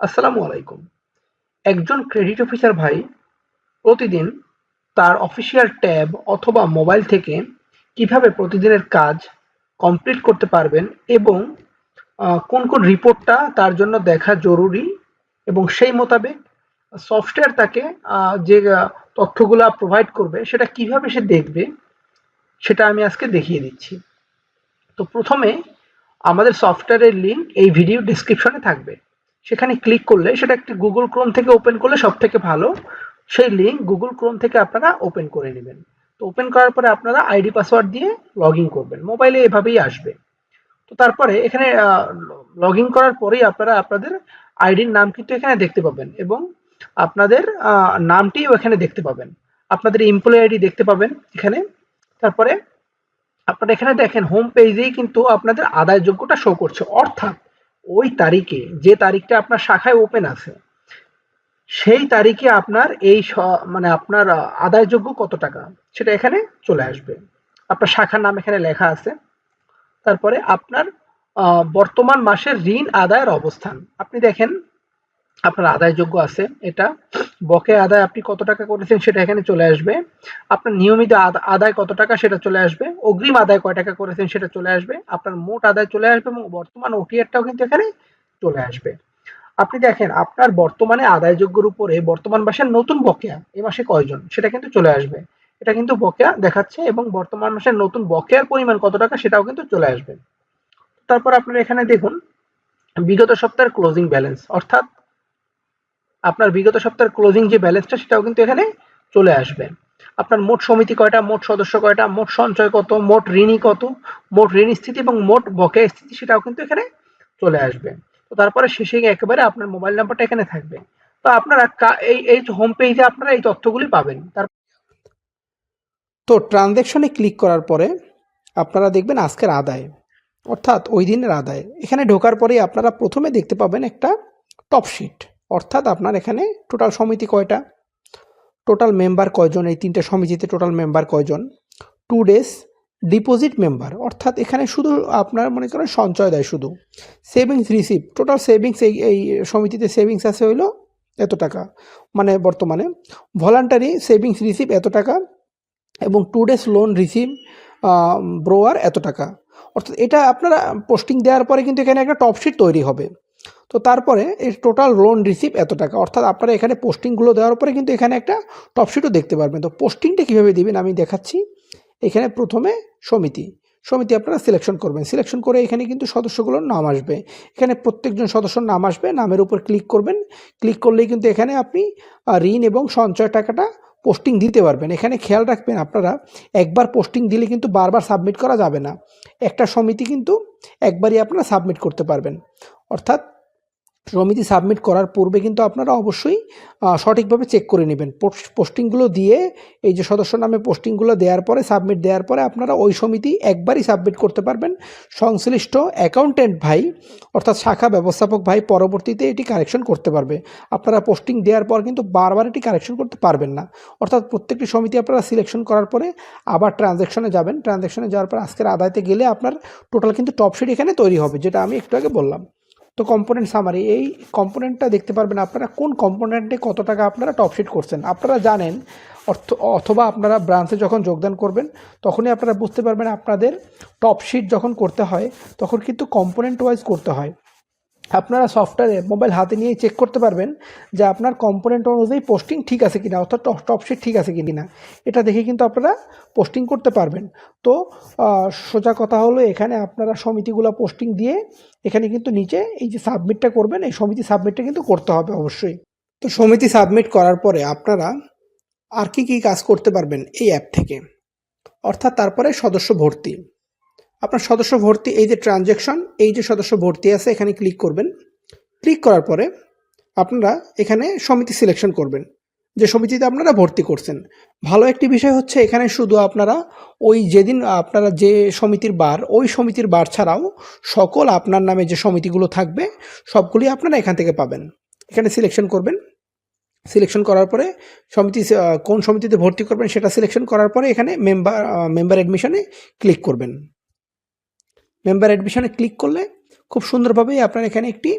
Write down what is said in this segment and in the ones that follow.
আসসালামু আলাইকুম। একজন ক্রেডিট অফিসার ভাই প্রতিদিন তার অফিসিয়াল ট্যাব অথবা মোবাইল থেকে কীভাবে প্রতিদিনের কাজ কমপ্লিট করতে পারবেন এবং কোন কোন রিপোর্টটা তার জন্য দেখা জরুরি এবং সেই মোতাবেক সফটওয়্যার তাকে যে তথ্যগুলা প্রোভাইড করবে সেটা কীভাবে সে দেখবে সেটা আমি আজকে দেখিয়ে দিচ্ছি। তো প্রথমে আমাদের সফটওয়্যারের লিঙ্ক এই ভিডিও ডিসক্রিপশনে থাকবে। সেখানে ক্লিক করলে সেটা একটি গুগল ক্রোম থেকে ওপেন করলে সব থেকে ভালো। সেই লিঙ্ক গুগল ক্রোম থেকে আপনারা ওপেন করে নেবেন। তো ওপেন করার পরে আপনারা আইডি পাসওয়ার্ড দিয়ে লগ করবেন। মোবাইলে এভাবেই আসবে। তো তারপরে এখানে লগ করার পরেই আপনারা আপনাদের আইডির নাম কিন্তু এখানে দেখতে পাবেন এবং আপনাদের নামটিও এখানে দেখতে পাবেন। আপনাদের এমপ্লয়ি আইডি দেখতে পাবেন এখানে। তারপরে আপনারা এখানে দেখেন হোম পেজেই কিন্তু আপনাদের আদায়যোগ্যটা শো করছে। অর্থাৎ ওই তারিখে, যে তারিখটা আপনার শাখায় ওপেন আছে, সেই তারিখে আপনার এই মানে আপনার আদায়যোগ্য কত টাকা, সেটা এখানে চলে আসবে। আপনার শাখার নাম এখানে লেখা আছে। তারপরে আপনার বর্তমান মাসের ঋণ আদায়ের অবস্থান। আপনি দেখেন আপনার আদায়যোগ্য আছে, এটা। বকেয়া আদায় আপনি কত টাকা করেছেন সেটা এখানে চলে আসবে। আপনার নিয়মিত আদ- আদায় কত টাকা সেটা চলে আসবে। অগ্রিম আদায় কয় টাকা করেছেন সেটা চলে আসবে। আপনার মোট আদায় চলে আসবে এবং বর্তমান ওটিআরটাও কিন্তু এখানে চলে আসবে। আপনি দেখেন, আপনার বর্তমানে আদায়যোগ্যর উপরে বর্তমান মাসের নতুন বকেয়া, এ মাসে কয়জন? সেটা কিন্তু চলে আসবে। এটা কিন্তু বকেয়া দেখাচ্ছে এবং বর্তমান মাসের নতুন বকেয়ার পরিমাণ কত টাকা সেটাও কিন্তু চলে আসবে। তারপর আপনারা এখানে দেখুন, বিগত সপ্তাহের ক্লোজিং ব্যালেন্স অর্থাৎ আপনার বিগত সপ্তাহের ক্লোজিং যে ব্যালেন্সটা সেটাও কিন্তু এখানে চলে আসবে। আপনার মোট সমিতি কয়টা, মোট সদস্য কয়টা, মোট সঞ্চয় কত, মোট ঋণী কত, মোট ঋণ স্থিতি এবং মোট বকেয়া স্থিতি, সেটাও কিন্তু এখানে চলে আসবে। তো তারপরে শেষে একেবারে আপনার মোবাইল নাম্বারটা এখানে থাকবে। তো আপনারা এই এই হোম পেজে আপনারা এই তথ্যগুলি পাবেন। তার তো ট্রানজ্যাকশনে ক্লিক করার পরে আপনারা দেখবেন আজকের আদায়, অর্থাৎ ওই দিনের আদায়। এখানে ঢোকার পরেই আপনারা প্রথমে দেখতে পাবেন একটা টপ শিট অর্থাৎ আপনার এখানে টোটাল সমিতি কয়টা? টোটাল মেম্বার কয়জন? এই তিনটে সমিতিতে টোটাল মেম্বার কয়জন? টু ডেজ ডিপোজিট মেম্বার অর্থাৎ এখানে শুধু আপনার মনে করেন সঞ্চয় দেয় শুধু। সেভিংস রিসিভ টোটাল সেভিংস এই এই সমিতিতে সেভিংস আছে হইল এত টাকা। মানে বর্তমানে ভলান্টারি সেভিংস রিসিভ এত টাকা এবং two days loan receive borrower এত টাকা। অর্থাৎ এটা আপনারা পোস্টিং দেওয়ার পরে কিন্তু এখানে একটা টপশিট তৈরি হবে। তো তারপরে এই টোটাল লোন রিসিভ এত টাকা। অর্থাৎ আপনারা এখানে পোস্টিংগুলো দেওয়ার পরে কিন্তু এখানে একটা টপ শিটও দেখতে পারবেন। তো পোস্টিংটা কীভাবে দিবেন আমি দেখাচ্ছি। এখানে প্রথমে সমিতি। সমিতি আপনারা সিলেকশন করবেন। সিলেকশন করে এখানে কিন্তু সদস্যগুলোর নাম আসবে। এখানে প্রত্যেকজন সদস্যর নাম আসবে। নামের উপর ক্লিক করবেন। ক্লিক করলেই কিন্তু এখানে আপনি ঋণ এবং সঞ্চয় টাকাটা পোস্টিং দিতে পারবেন। এখানে খেয়াল রাখবেন আপনারা, একবার পোস্টিং দিলে কিন্তু বারবার সাবমিট করা যাবে না। একটা সমিতি কিন্তু একবারই আপনারা সাবমিট করতে পারবেন। অর্থাৎ সমিতি সাবমিট করার পূর্বে কিন্তু আপনারা অবশ্যই সঠিকভাবে চেক করে নেবেন। পোস্ট- পোস্টিংগুলো দিয়ে, এই যে সদস্য নামে পোস্টিংগুলো দেওয়ার পরে, সাবমিট দেওয়ার পরে আপনারা ওই সমিতি একবারই সাবমিট করতে পারবেন। সংশ্লিষ্ট অ্যাকাউন্টেন্ট ভাই, অর্থাৎ শাখা ব্যবস্থাপক ভাই পরবর্তীতে এটি কারেকশন করতে পারবে। আপনারা পোস্টিং দেওয়ার পর কিন্তু বারবার এটি কারেকশন করতে পারবেন না। অর্থাৎ প্রত্যেকটি সমিতি আপনারা সিলেকশন করার পরে আবার ট্রানজ্যাকশনে যাবেন। ট্রানজ্যাকশনে যাওয়ার পর আজকের আদায়তে গেলে আপনার টোটাল কিন্তু টপ শিট এখানে তৈরি হবে, যেটা আমি একটু আগে বললাম। তো কম্পোনেন্ট সামারি এই কম্পোনেন্টটা দেখতে পারবেন আপনারা কোন কম্পোনেন্টে কত টাকা আপনারা টপশিট করছেন। আপনারা জানেন, অর্থ, অথবা আপনারা ব্রাঞ্চে যখন যোগদান করবেন, তখনই আপনারা বুঝতে পারবেন আপনাদের টপশিট যখন করতে হয়, তখন কিন্তু কম্পোনেন্ট ওয়াইজ করতে হয়। আপনারা সফটওয়্যারে মোবাইল হাতে নিয়ে চেক করতে পারবেন যে আপনার কম্পোনেন্ট অনুযায়ী পোস্টিং ঠিক আছে কিনা, অর্থাৎ টপ টপশিট ঠিক আছে কিনা। এটা দেখে কিন্তু আপনারা পোস্টিং করতে পারবেন। তো সোজা কথা হলো এখানে আপনারা সমিতিগুলো পোস্টিং দিয়ে এখানে কিন্তু নিচে এই যে সাবমিটটা করবেন, এই সমিতি সাবমিটটা কিন্তু করতে হবে অবশ্যই। তো সমিতি সাবমিট করার পরে আপনারা আর কি কি কাজ করতে পারবেন এই অ্যাপ থেকে? অর্থাৎ তারপরে সদস্য ভর্তি। আপনার সদস্য ভর্তি, এই যে ট্রানজ্যাকশন এই যে সদস্য ভর্তি আছে, এখানে ক্লিক করবেন। ক্লিক করার পরে আপনারা এখানে সমিতি সিলেকশন করবেন। যে সমিতিতে আপনারা ভর্তি করছেন। ভালো একটি বিষয় হচ্ছে এখানে শুধু আপনারা ওই যেদিন আপনারা যে সমিতির বার, ওই সমিতির বার ছাড়াও সকল আপনার নামে যে সমিতিগুলো থাকবে, সবগুলি আপনারা এখান থেকে পাবেন। এখানে সিলেকশন করবেন। সিলেকশন করার পরে সমিতি কোন সমিতিতে ভর্তি করবেন সেটা সিলেকশন করার পরে এখানে মেম্বার মেম্বার অ্যাডমিশনে ক্লিক করবেন। মেম্বার অ্যাডমিশনে ক্লিক করলে খুব সুন্দরভাবেই আপনার এখানে একটি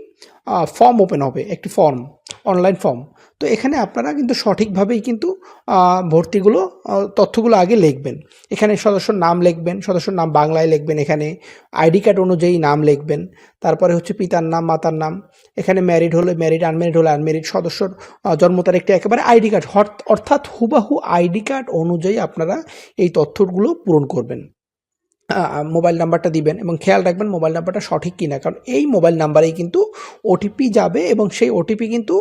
ফর্ম ওপেন হবে, একটি ফর্ম অনলাইন ফর্ম তো এখানে আপনারা কিন্তু সঠিকভাবেই কিন্তু ভর্তিগুলো তথ্যগুলো আগে লিখবেন। এখানে সদস্যর নাম লিখবেন, সদস্যর নাম বাংলায় লিখবেন এখানে আইডি কার্ড অনুযায়ী নাম লিখবেন, তারপরে হচ্ছে পিতার নাম, মাতার নাম, এখানে ম্যারিড হলে ম্যারিড আনম্যারিড হলে আনম্যারিড সদস্যর জন্ম তারিখটা একেবারে আইডি কার্ড অর্থাৎ হুবাহু আইডি কার্ড অনুযায়ী আপনারা এই তথ্যগুলো পূরণ করবেন। মোবাইল নাম্বারটা দিবেন এবং খেয়াল রাখবেন মোবাইল নাম্বারটা সঠিক কিনা। কারণ এই মোবাইল নাম্বারেই কিন্তু ওটিপি যাবে এবং সেই ওটিপি কিন্তু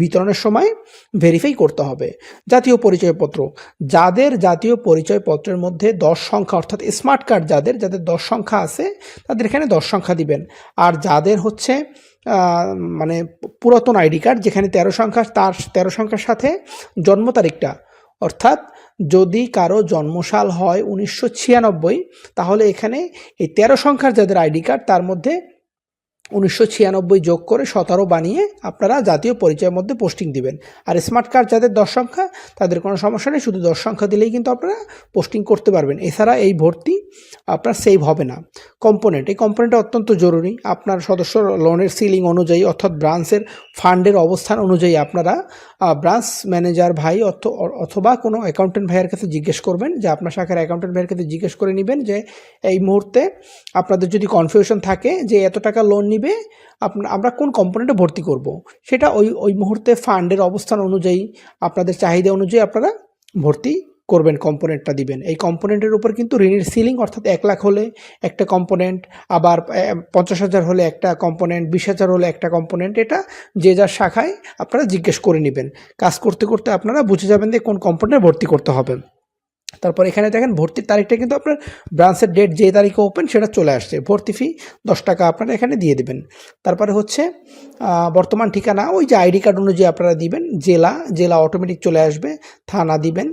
বিতরণের সময় ভেরিফাই করতে হবে। জাতীয় পরিচয়পত্র। যাদের জাতীয় পরিচয়পত্রের মধ্যে দশ সংখ্যা, অর্থাৎ স্মার্ট কার্ড যাদের যাদের দশ সংখ্যা আছে, তাদের এখানে দশ সংখ্যা দিবেন। আর যাদের হচ্ছে মানে পুরাতন আইডি কার্ড, যেখানে তেরো সংখ্যা তার তেরো সংখ্যার সাথে জন্ম তারিখটা অর্থাৎ যদি কারও জন্মসাল হয় উনিশশো ছিয়ানব্বই, তাহলে এখানে এই তেরো সংখ্যার যাদের আইডি কার্ড, তার মধ্যে উনিশশো ছিয়ানব্বই যোগ করে সতেরো বানিয়ে আপনারা জাতীয় পরিচয়ের মধ্যে পোস্টিং দিবেন। আর স্মার্ট কার্ড যাদের দশ সংখ্যা, তাদের কোনো সমস্যা নেই, শুধু দশ সংখ্যা দিলেই কিন্তু আপনারা পোস্টিং করতে পারবেন। এছাড়া এই ভর্তি আপনার সেভ হবে না কম্পোনেন্ট এই কম্পোনেন্টটা অত্যন্ত জরুরি আপনার সদস্য লোনের সিলিং অনুযায়ী অর্থাৎ ব্রাঞ্চের ফান্ডের অবস্থান অনুযায়ী আপনারা ব্রাঞ্চ ম্যানেজার ভাই অথ- অথবা কোনো অ্যাকাউন্টেন্ট ভাইয়ের কাছে জিজ্ঞেস করবেন যে আপনার শাখার অ্যাকাউন্টেন্ট ভাইয়ের কাছে জিজ্ঞেস করে নেবেন যে এই মুহূর্তে আপনাদের যদি কনফিউশন থাকে যে এত টাকা লোন নিবে আমরা কোন কম্পোনেন্টে ভর্তি করব। সেটা ওই ওই মুহূর্তে ফান্ডের অবস্থান অনুযায়ী, আপনাদের চাহিদা অনুযায়ী আপনারা ভর্তি করবেন কম্পোনেন্টটা দিবেন। এই কম্পোনেন্টের উপর কিন্তু ঋণের সিলিং অর্থাৎ এক লাখ হলে একটা কম্পোনেন্ট আবার পঞ্চাশ হাজার হলে একটা কম্পোনেন্ট বিশ হাজার হলে একটা কম্পোনেন্ট এটা যে যার শাখায় আপনারা জিজ্ঞেস করে নেবেন। কাজ করতে করতে আপনারা বুঝে যাবেন যে কোন কম্পোনেন্টে ভর্তি করতে হবে। তারপর এখানে দেখেন ভর্তির তারিখটা কিন্তু আপনার ব্রাঞ্চের ডেট যে তারিখে ওপেন সেটা চলে আসছে। ভর্তি ফি দশ টাকা আপনারা এখানে দিয়ে দেবেন। তারপরে হচ্ছে বর্তমান ঠিকানা, ওই যে আইডি কার্ড অনুযায়ী আপনারা দিবেন, জেলা জেলা অটোমেটিক চলে আসবে, থানা দিবেন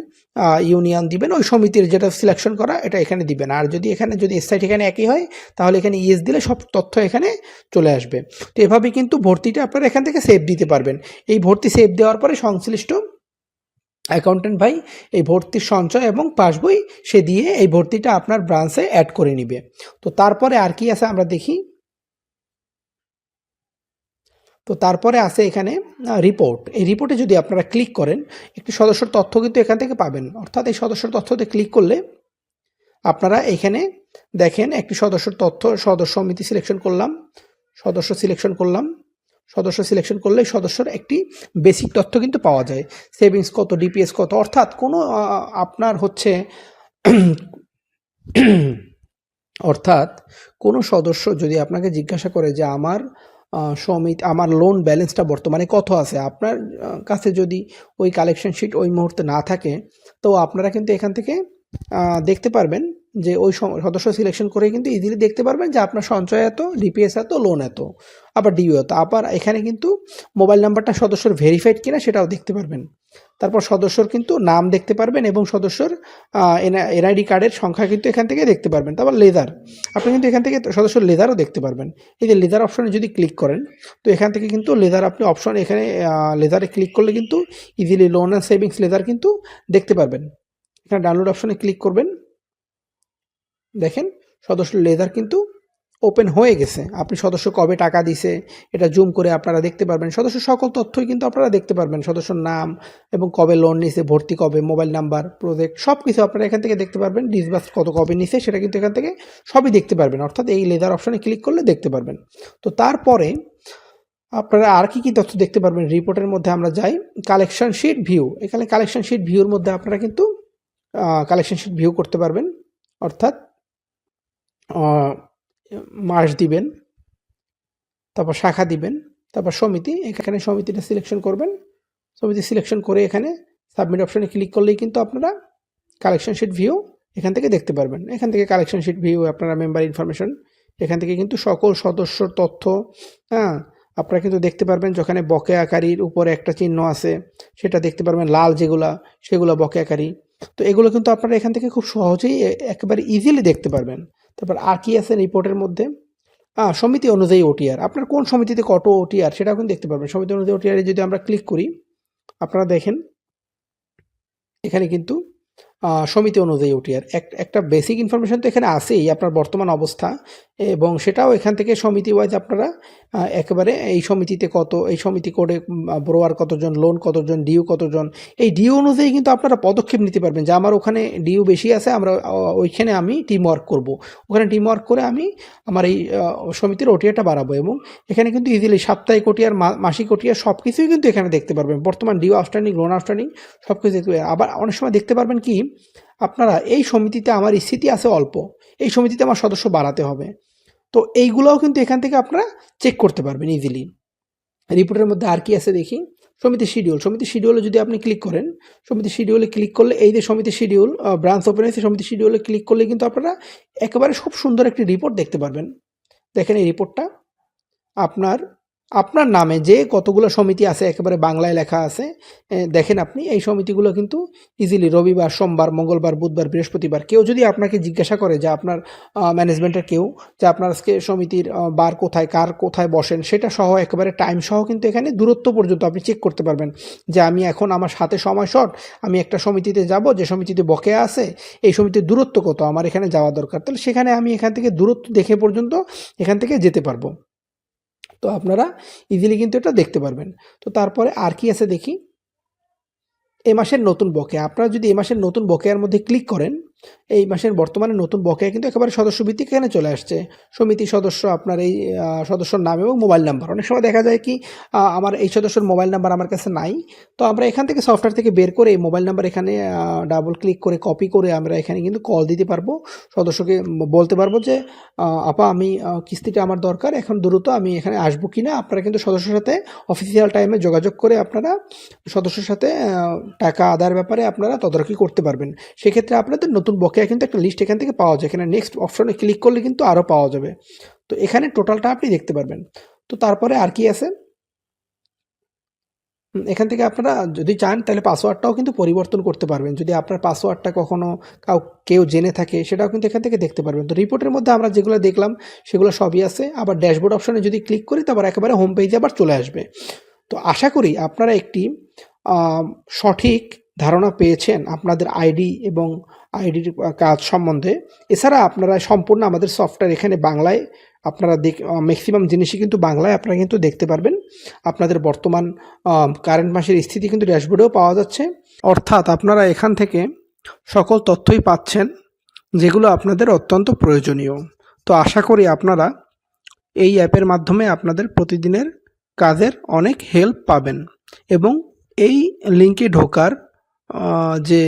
ইউনিয়ন দিবেন, ওই সমিতির যেটা সিলেকশন করা, এটা এখানে দিবেন। আর যদি এখানে, যদি এসআই এখানে একই হয়, তাহলে এখানে ইএস দিলে সব তথ্য এখানে চলে আসবে। তো এভাবে কিন্তু ভর্তিটা আপনারা এখান থেকে সেভ দিতে পারবেন। এই ভর্তি সেভ দেওয়ার পরে সংশ্লিষ্ট অ্যাকাউন্টেন্ট ভাই এই ভর্তির সঞ্চয় এবং পাসবই সে দিয়ে এই ভর্তিটা আপনার ব্রাঞ্চে অ্যাড করে নিবে। তো তারপরে আর কি আছে আমরা দেখি। তো তারপরে আছে এখানে রিপোর্ট এই রিপোর্টে যদি আপনারা ক্লিক করেন, একটি সদস্যর তথ্য কিন্তু এখান থেকে পাবেন। অর্থাৎ এই সদস্যর তথ্যতে ক্লিক করলে আপনারা এখানে দেখেন একটি সদস্যর তথ্য, সদস্য সমিতি সিলেকশন করলাম, সদস্য সিলেকশন করলাম, সদস্য সিলেকশন করলে সদস্যর একটি বেসিক তথ্য কিন্তু পাওয়া যায়। সেভিংস কত ডিপিএস কত, অর্থাৎ কোনো আপনার হচ্ছে অর্থাৎ কোনো সদস্য যদি আপনাকে জিজ্ঞাসা করে যে আমার সমিতি, আমার লোন ব্যালেন্সটা বর্তমানে কত আছে? আপনার কাছে যদি ওই কালেকশন শিট ওই মুহূর্তে না থাকে, তো আপনারা কিন্তু এখান থেকে দেখতে পারবেন যে ওই সদস্য সিলেকশন করে কিন্তু ইজিলি দেখতে পারবেন যে আপনার সঞ্চয় এত ডিপিএস এত লোন এত। আবার ডিউ এত আবার এখানে কিন্তু মোবাইল নাম্বারটা সদস্যর ভেরিফাইড কিনা সেটাও দেখতে পারবেন। তারপর সদস্যর কিন্তু নাম দেখতে পারবেন এবং সদস্যর এনআইডি কার্ডের সংখ্যা কিন্তু এখান থেকে দেখতে পারবেন। তারপর লেদার আপনি কিন্তু এখান থেকে সদস্যর লেদারও দেখতে পারবেন। এই যে লেদার অপশনে যদি ক্লিক করেন, তো এখান থেকে কিন্তু লেদার আপনি অপশন এখানে লেদারে ক্লিক করলে কিন্তু easily loan and savings ledger কিন্তু দেখতে পারবেন। এখানে ডাউনলোড অপশনে ক্লিক করবেন। দেখেন সদস্য লেদার কিন্তু ওপেন হয়ে গেছে। আপনি সদস্য কবে টাকা দিছে, এটা জুম করে আপনারা দেখতে পারবেন। সদস্য সকল তথ্যই কিন্তু আপনারা দেখতে পারবেন। সদস্যর নাম এবং কবে লোন নিছে, ভর্তি কবে মোবাইল নাম্বার প্রজেক্ট সব কিছু আপনারা এখান থেকে দেখতে পারবেন। ডিসবাস কত কবে নিছে, সেটা কিন্তু এখান থেকে সবই দেখতে পারবেন। অর্থাৎ এই লেদার অপশানে ক্লিক করলে দেখতে পারবেন। তো তারপরে আপনারা আর কি কি তথ্য দেখতে পারবেন? রিপোর্টের মধ্যে আমরা যাই। কালেকশন শিট ভিউ এখানে কালেকশন শিট ভিউর মধ্যে আপনারা কিন্তু কালেকশন শিট ভিউ করতে পারবেন। অর্থাৎ মাস দিবেন, তারপর শাখা দিবেন, তারপর সমিতি, এখানে সমিতিটা সিলেকশন করবেন। সমিতি সিলেকশন করে এখানে সাবমিট অপশানে ক্লিক করলেই কিন্তু আপনারা কালেকশন শিট ভিউ এখান থেকে দেখতে পারবেন। এখান থেকে কালেকশন শিট ভিউ আপনারা মেম্বার ইনফরমেশন এখান থেকে কিন্তু সকল সদস্যর তথ্য হ্যাঁ আপনারা কিন্তু দেখতে পারবেন যেখানে বকেয়াকারীর উপরে একটা চিহ্ন আছে, সেটা দেখতে পারবেন লাল যেগুলা, সেগুলো বকেয়াকারী তো এগুলো কিন্তু আপনারা এখান থেকে খুব সহজেই একেবারে ইজিলি দেখতে পারবেন। তারপর আর কি আছে রিপোর্টের মধ্যে সমিতি অনুযায়ী ওটিআর আপনার কোন সমিতিতে কত ওটিআর সেটাও কিন্তু দেখতে পারবেন। সমিতি অনুযায়ী ওটিআর যদি আমরা ক্লিক করি, আপনারা দেখেন, এখানে কিন্তু সমিতি অনুযায়ী ওটিআর এক একটা বেসিক ইনফরমেশন তো এখানে আছেই, আপনার বর্তমান অবস্থা। এবং সেটাও এখান থেকে সমিতি ওয়াইজ আপনারা একেবারে এই সমিতিতে কত, এই সমিতি করে ব্রোয়ার কতজন লোন কতজন ডিউ কতজন, এই ডিউ অনুযায়ী কিন্তু আপনারা পদক্ষেপ নিতে পারবেন যে আমার ওখানে ডিউ বেশি আছে, আমরা ওইখানে আমি টিম ওয়ার্ক করব। ওখানে টিম ওয়ার্ক করে আমি আমার এই সমিতির ওটিআরটা বাড়াবো। এবং এখানে কিন্তু ইজিলি সাপ্তাহিক ওটিআর মাসিক ওটিআর সব কিছুই কিন্তু এখানে দেখতে পারবেন। বর্তমান ডিউ আউটস্ট্যান্ডিং লোন আউটস্ট্যান্ডিং সব কিছু আবার অনেক সময় দেখতে পারবেন কি আপনারা, এই সমিতিতে আমার স্থিতি আছে অল্প, এই সমিতিতে আমার সদস্য বাড়াতে হবে। তো এইগুলোও কিন্তু এখান থেকে আপনারা চেক করতে পারবেন ইজিলি রিপোর্টের মধ্যে আর কি আছে দেখি? সমিতি শিডিউল সমিতি শিডিউলে যদি আপনি ক্লিক করেন, সমিতি শিডিউলে ক্লিক করলে এই যে সমিতি শিডিউল ব্রাঞ্চ ওপেন হয়েছে সমিতি শিডিউলে ক্লিক করলে কিন্তু আপনারা একেবারে খুব সুন্দর একটি রিপোর্ট দেখতে পারবেন। দেখেন এই রিপোর্টটা আপনার আপনার নামে যে কতগুলো সমিতি আছে, একেবারে বাংলায় লেখা আছে দেখেন আপনি, এই সমিতিগুলো কিন্তু ইজিলি রবিবার, সোমবার, মঙ্গলবার, বুধবার, বৃহস্পতিবার, কেউ যদি আপনাকে জিজ্ঞাসা করে যে আপনার ম্যানেজমেন্টের কেউ যে আপনার আজকে সমিতির বার কোথায়, কার কোথায় বসেন, সেটা সহ একেবারে টাইম সহ কিন্তু এখানে দূরত্ব পর্যন্ত আপনি চেক করতে পারবেন যে আমি এখন আমার সাথে সময় শর্ট আমি একটা সমিতিতে যাব, যে সমিতিতে বকেয়া আছে, এই সমিতির দূরত্ব কত, আমার এখানে যাওয়া দরকার, তাহলে সেখানে আমি এখান থেকে দূরত্ব দেখে পর্যন্ত এখান থেকে যেতে পারব। তো আপনারা ইজিলি কিন্তু এটা দেখতে পারবেন। তো তারপরে আর কি আছে দেখি? এ মাসের নতুন বকেয়া। আপনারা যদি এ মাসের নতুন বকেয়ার মধ্যে ক্লিক করেন এই মাসের বর্তমানে নতুন বকেয়া কিন্তু একেবারে সদস্য ভিত্তিক এখানে চলে আসছে। সমিতি সদস্য আপনার এই সদস্যর নাম এবং মোবাইল নাম্বার। অনেক সময় দেখা যায় কি আমার এই সদস্যর মোবাইল নাম্বার আমার কাছে নাই। তো আমরা এখান থেকে সফটওয়্যার থেকে বের করে এই মোবাইল নাম্বার এখানে ডাবল ক্লিক করে কপি করে আমরা এখানে কিন্তু কল দিতে পারব। সদস্যকে বলতে পারব যে আপা আমি কিস্তিটা আমার দরকার, এখন দ্রুত আমি এখানে আসব কি না আপনারা কিন্তু সদস্যের সাথে অফিসিয়াল টাইমে যোগাযোগ করে আপনারা সদস্যের সাথে টাকা আদায়ের ব্যাপারে আপনারা তদারকি করতে পারবেন। সেক্ষেত্রে আপনাদের নতুন বকেয়া কিন্তু একটা লিস্ট এখান থেকে পাওয়া যায়। এখানে নেক্সট অপশনে ক্লিক করলে কিন্তু আরও পাওয়া যাবে। তো এখানে টোটালটা আপনি দেখতে পারবেন। তো তারপরে আর কি আছে? এখান থেকে আপনারা যদি চান তাহলে পাসওয়ার্ডটাও কিন্তু পরিবর্তন করতে পারবেন। যদি আপনার পাসওয়ার্ডটা কখনো কাউ, কেউ জেনে থাকে, সেটাও কিন্তু এখান থেকে দেখতে পারবেন। তো রিপোর্টের মধ্যে আমরা যেগুলো দেখলাম, সেগুলো সবই আছে। আবার ড্যাশবোর্ড অপশনে যদি ক্লিক করি তারপর একেবারে হোম পেজে আবার চলে আসবে। তো আশা করি আপনারা একটি সঠিক ধারণা পেয়েছেন আপনাদের আইডি এবং আইডির কাজ সম্বন্ধে। এছাড়া আপনারা সম্পূর্ণ আমাদের সফটওয়্যার এখানে বাংলায় আপনারা দেখ ম্যাক্সিমাম জিনিসই কিন্তু বাংলায় আপনারা কিন্তু দেখতে পারবেন। আপনাদের বর্তমান কারেন্ট মাসের স্থিতি কিন্তু ড্যাশবোর্ডেও পাওয়া যাচ্ছে। অর্থাৎ আপনারা এখান থেকে সকল তথ্যই পাচ্ছেন, যেগুলো আপনাদের অত্যন্ত প্রয়োজনীয়। তো আশা করি আপনারা এই অ্যাপের মাধ্যমে আপনাদের প্রতিদিনের কাজের অনেক হেল্প পাবেন এবং এই লিঙ্কে ঢোকার যে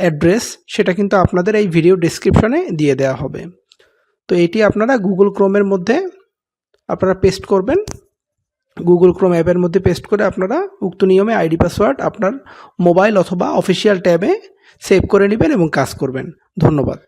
অ্যাড্রেস সেটা কিন্তু আপনাদের এই ভিডিও ডিসক্রিপশনে দিয়ে দেওয়া হবে। তো এটি আপনারা গুগল ক্রোমের মধ্যে আপনারা পেস্ট করবেন। গুগল ক্রোম অ্যাপের মধ্যে পেস্ট করে আপনারা উক্ত নিয়মে আইডি পাসওয়ার্ড আপনার মোবাইল অথবা অফিসিয়াল ট্যাবে সেভ করে নেবেন এবং কাজ করবেন। ধন্যবাদ।